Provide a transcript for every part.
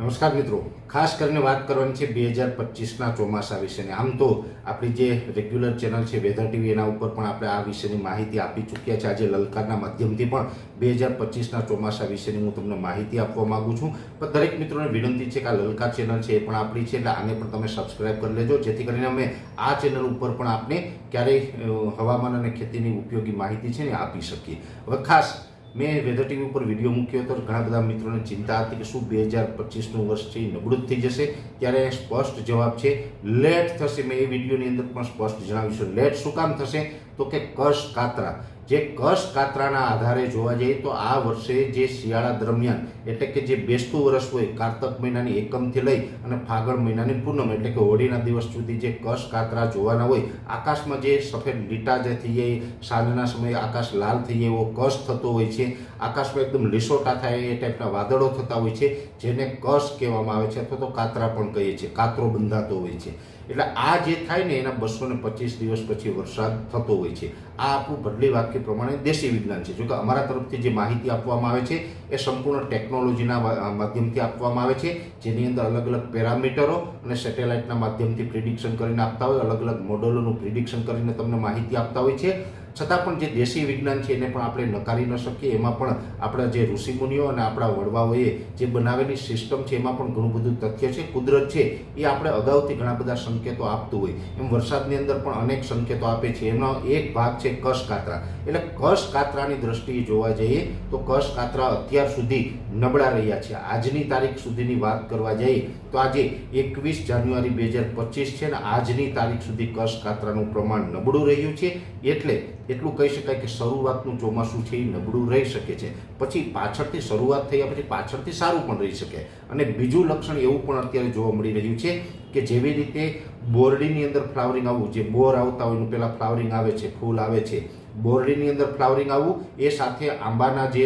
નમસ્કાર મિત્રો. ખાસ કરીને વાત કરવાની છે બે હજાર પચીસના ચોમાસા વિશેની. આમ તો આપણી જે રેગ્યુલર ચેનલ છે વેધર ટીવી, એના ઉપર પણ આપણે આ વિશેની માહિતી આપી ચૂક્યા છે. આજે લલકારના માધ્યમથી પણ બે હજાર પચીસના ચોમાસા વિશેની હું તમને માહિતી આપવા માગું છું. પણ દરેક મિત્રોને વિનંતી છે કે આ લલકાર ચેનલ છે એ પણ આપણી છે, એટલે આને પણ તમે સબસ્ક્રાઇબ કરી લેજો. જેથી કરીને અમે આ ચેનલ ઉપર પણ આપને ક્યારેય હવામાન અને ખેતીની ઉપયોગી માહિતી છે ને આપી શકીએ. હવે ખાસ મેં વેધર ટીવી ઉપર વીડિયો મૂક્યો હતો. ઘણા બધા મિત્રોને ચિંતા હતી કે શું બે હજાર પચીસનું વર્ષ છે નબળું થઈ જશે. ત્યારે સ્પષ્ટ જવાબ છે, લેટ થશે. મેં એ વિડીયોની અંદર પણ સ્પષ્ટ જણાવ્યું છે. લેટ શું કામ થશે? તો કે કશ કાતરા. જે કશ કાતરાના આધારે જોવા જઈએ તો આ વર્ષે જે શિયાળા દરમિયાન, એટલે કે જે બેસતું વર્ષ હોય, કારતક મહિનાની એકમથી લઈ અને ફાગણ મહિનાની પૂનમ, એટલે કે હોળીના દિવસ સુધી જે કશ કાતરા જોવાના હોય, આકાશમાં જે સફેદ લીટા જે થઈ જાય, સાંજના સમયે આકાશ લાલ થઈ જાય એવો કશ થતો હોય છે. આકાશમાં એકદમ લીસોટા થાય એ ટાઈપના વાદળો થતા હોય છે, જેને કશ કહેવામાં આવે છે અથવા તો કાતરા પણ કહીએ છીએ, કાતરો બંધાતો હોય છે. એટલે આ જે થાય ને એના બસો પચીસ દિવસ પછી વરસાદ થતો હોય છે. આ આપણું બદલી વાક્ય પ્રમાણે દેશી વિજ્ઞાન છે. જોકે અમારા તરફથી જે માહિતી આપવામાં આવે છે, એ સંપૂર્ણ ટેકનોલોજીના માધ્યમથી આપવામાં આવે છે. જેની અંદર અલગ અલગ પેરામીટરો અને સેટેલાઇટના માધ્યમથી પ્રિડિક્શન કરીને આપતા હોય, અલગ અલગ મોડલોનું પ્રિડિક્શન કરીને તમને માહિતી આપતા હોય છે. છતાં પણ જે દેશી વિજ્ઞાન છે એને પણ આપણે નકારી ન શકીએ. એમાં પણ આપણા જે ઋષિમુનિઓ અને આપણા વડવાઓએ જે બનાવેલી સિસ્ટમ છે એમાં પણ ઘણું બધું તથ્ય છે, કુદરત છે, એ આપણે અગાઉથી ઘણા બધા સંકેતો આપતું હોય. એમ વરસાદની અંદર પણ અનેક સંકેતો આપે છે. એનો એક ભાગ છે કશકાતરા એટલે કશકાતરાની દ્રષ્ટિએ જોવા જઈએ તો કશકાતરા અત્યાર સુધી નબળા રહ્યા છે. આજની તારીખ સુધીની વાત કરવા જઈએ તો આજે એકવીસ જાન્યુઆરી બે હજાર પચીસ છે ને આજની તારીખ સુધી કશ કાતરાનું પ્રમાણ નબળું રહ્યું છે. એટલે એટલું કહી શકાય કે શરૂઆતનું ચોમાસું છે એ નબળું રહી શકે છે. પછી પાછળથી શરૂઆત થયા પછી પાછળથી સારું પણ રહી શકે. અને બીજું લક્ષણ એવું પણ અત્યારે જોવા મળી રહ્યું છે કે જેવી રીતે બોરડીની અંદર ફ્લાવરિંગ આવવું, જે બોર આવતા હોય એનું પહેલાં ફ્લાવરિંગ આવે છે, ફૂલ આવે છે. બોરડીની અંદર ફ્લાવરિંગ આવવું, એ સાથે આંબાના જે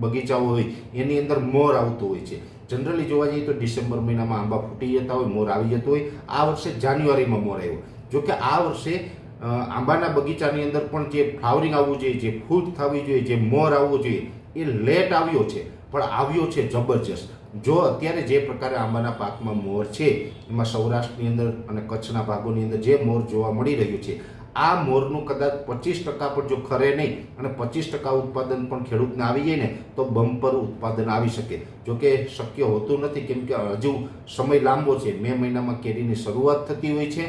બગીચાઓ હોય, એની અંદર મોર આવતું હોય છે. જનરલી જોવા જઈએ તો ડિસેમ્બર મહિનામાં આંબા ફૂટી જતા હોય, મોર આવી જતો હોય. આ વર્ષે જાન્યુઆરીમાં મોર આવ્યો. જોકે આ વર્ષે આંબાના બગીચાની અંદર પણ જે ફ્લાવરિંગ આવવું જોઈએ, જે ફૂટ થવી જોઈએ, જે મોર આવવું જોઈએ, એ લેટ આવ્યો છે, પણ આવ્યો છે જબરજસ્ત. જો અત્યારે જે પ્રકારે આંબાના પાકમાં મોર છે, એમાં સૌરાષ્ટ્રની અંદર અને કચ્છના ભાગોની અંદર જે મોર જોવા મળી રહ્યું છે, આ મોરનું કદાચ પચીસ ટકા પણ જો ખરે નહીં અને પચીસ ટકા ઉત્પાદન પણ ખેડૂતને આવી જાય ને, તો બમ્પર ઉત્પાદન આવી શકે. જોકે શક્ય હોતું નથી, કેમ કે હજુ સમય લાંબો છે. મે મહિનામાં કેરીની શરૂઆત થતી હોય છે.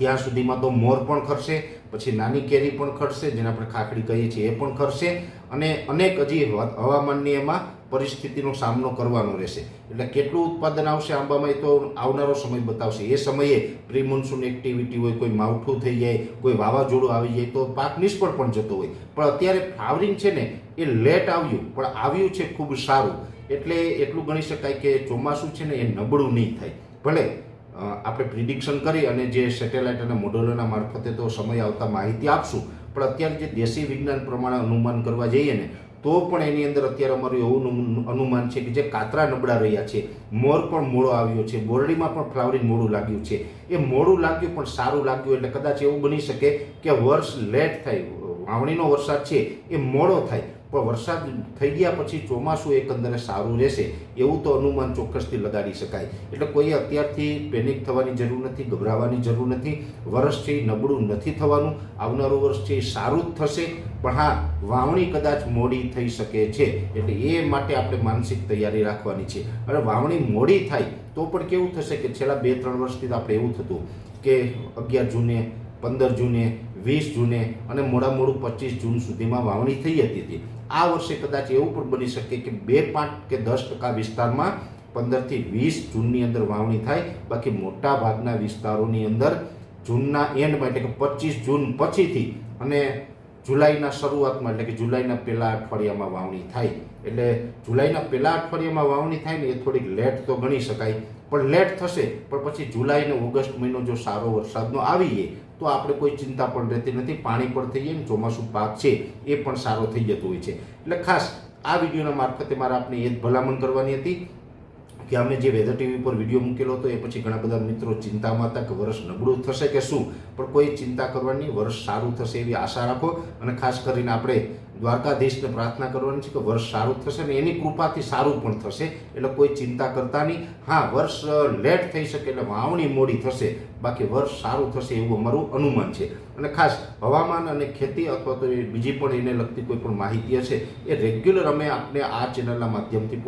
ત્યાં સુધીમાં તો મોર પણ ખરશે, પછી નાની કેરી પણ ખરશે, જેને આપણે ખાખડી કહીએ છીએ એ પણ ખરશે, અને અનેક હજી હવા- હવામાનની એમાં પરિસ્થિતિનો સામનો કરવાનો રહેશે. એટલે કેટલું ઉત્પાદન આવશે આંબામાં એ તો આવનારો સમય બતાવશે. એ સમયે પ્રી મોન્સૂન એક્ટિવિટી હોય, કોઈ માવઠું થઈ જાય, કોઈ વાવાઝોડું આવી જાય, તો પાક નિષ્ફળ પણ જતો હોય. પણ અત્યારે ફ્લાવરિંગ છે ને, એ લેટ આવ્યું, પણ આવ્યું છે ખૂબ સારું. એટલે એટલું ગણી શકાય કે ચોમાસું છે ને, એ નબળું નહીં થાય. ભલે આપણે પ્રિડિક્શન કરી અને જે સેટેલાઇટ અને મોડલોના મારફતે તો સમય આવતા માહિતી આપશું. પણ અત્યારે જે દેશી વિજ્ઞાન પ્રમાણે અનુમાન કરવા જઈએ ને, તો પણ એની અંદર અત્યારે અમારું એવું અનુમાન છે કે જે કાતરા નબળા રહ્યા છે. મોર પણ મોડો આવ્યો છે. બોરડીમાં પણ ફ્લાવરિંગ મોડું લાગ્યું છે. એ મોડું લાગ્યું પણ સારું લાગ્યું એટલે કદાચ એવું બની શકે કે વર્ષ લેટ થાય. વાવણીનો વરસાદ છે, એ મોડો થાય. પણ વરસાદ થઈ ગયા પછી ચોમાસું એકંદરે સારું રહેશે, એવું તો અનુમાન ચોક્કસથી લગાડી શકાય. એટલે કોઈએ અત્યારથી પેનિક થવાની જરૂર નથી, ગભરાવાની જરૂર નથી, વર્ષથી નબળું નથી થવાનું, આવનારું વર્ષથી સારું જ થશે, પણ હા, વાવણી કદાચ મોડી થઈ શકે છે. એટલે એ માટે આપણે માનસિક તૈયારી રાખવાની છે. અને વાવણી મોડી થાય તો પણ કેવું થશે કે છેલ્લા બે ત્રણ વર્ષથી તો આપણે એવું થતું કે અગિયાર જૂને પંદર જૂને, વીસ જૂને અને મોડા મોડું પચીસ જૂન સુધીમાં વાવણી થઈ હતી. આ વર્ષે કદાચ એવું પણ બની શકે કે બે પાંચ કે દસ ટકા વિસ્તારમાં પંદરથી વીસ જૂનની અંદર વાવણી થાય. બાકી મોટા ભાગના વિસ્તારોની અંદર જૂનના એન્ડમાં એટલે કે પચીસ જૂન પછીથી અને જુલાઈના શરૂઆતમાં, એટલે કે જુલાઈના પહેલા અઠવાડિયામાં વાવણી થાય. એટલે જુલાઈના પહેલા અઠવાડિયામાં વાવણી થાય ને એ થોડીક લેટ તો ગણી શકાય, પણ લેટ થશે, પણ પછી જુલાઈ અને ઓગસ્ટ મહિનો જો સારો વરસાદનો આવીએ, તો આપણે કોઈ ચિંતા પણ રહેતી નથી, પાણી પણ થઈ જાય ને ચોમાસું પાક છે, એ પણ સારો થઈ જતો હોય છે. એટલે ખાસ આ વિડીયોના મારફતે મારે આપને એ જ ભલામણ કરવાની હતી. કે અમે જે વેધર ટીવી પર વીડિયો મૂકેલો હતો, એ પછી ઘણા બધા મિત્રો ચિંતામાં હતા કે વર્ષ નબળું થશે કે શું? પણ કોઈ ચિંતા કરવાની, વર્ષ સારું થશે એવી આશા રાખો. અને ખાસ કરીને આપણે દ્વારકાધીશને પ્રાર્થના કરવાની છે કે વર્ષ સારું થશે ને એની કૃપાથી સારું પણ થશે. એટલે કોઈ ચિંતા કરતા નહીં. હા, વર્ષ લેટ થઈ શકે એટલે વાવણી મોડી થશે. બાકી વર્ષ સારું થશે એવું અમારું અનુમાન છે. અને ખાસ હવામાન અને ખેતી અથવા તો બીજી પણ એને લગતી કોઈ પણ માહિતી હશે, એ રેગ્યુલર અમે આપને આ ચેનલના માધ્યમથી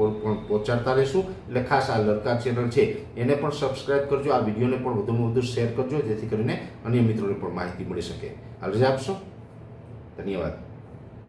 પહોંચાડતા રહીશું. એટલે ખાસ આ લડકા ચેનલ છે, એને પણ સબસ્ક્રાઇબ કરજો. આ વિડીયોને પણ વધુમાં વધુ શેર કરજો, જેથી કરીને અન્ય મિત્રોને પણ માહિતી મળી શકે. રજા આપશો? ધન્યવાદ.